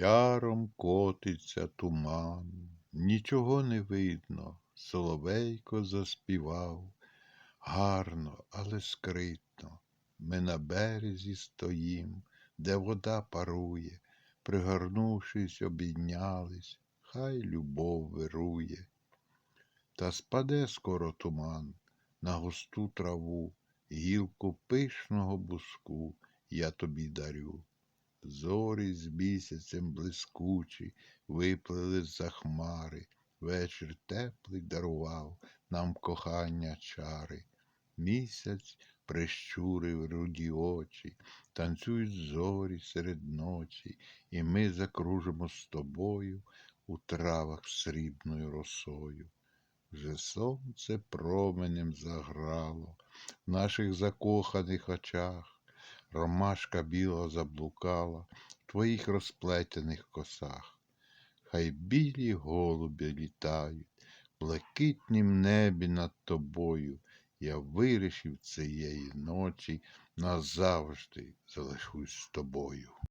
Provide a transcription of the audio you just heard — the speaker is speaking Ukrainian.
Яром котиться туман, нічого не видно, соловейко заспівав. Гарно, але скритно. Ми на березі стоїм, де вода парує, пригорнувшись, обійнялись, хай любов вирує. Та спаде скоро туман на густу траву, гілку пишного буску я тобі дарю. Зорі з місяцем блискучі виплили за хмари, вечір теплий дарував нам кохання чари. Місяць прищурив руді очі, танцюють зорі серед ночі, і ми закружимо з тобою у травах срібною росою. Вже сонце променем заграло в наших закоханих очах. Ромашка біла заблукала в твоїх розплетених косах. Хай білі голубі літають, в блакитнім небі над тобою. Я вирішив цієї ночі назавжди залишусь з тобою.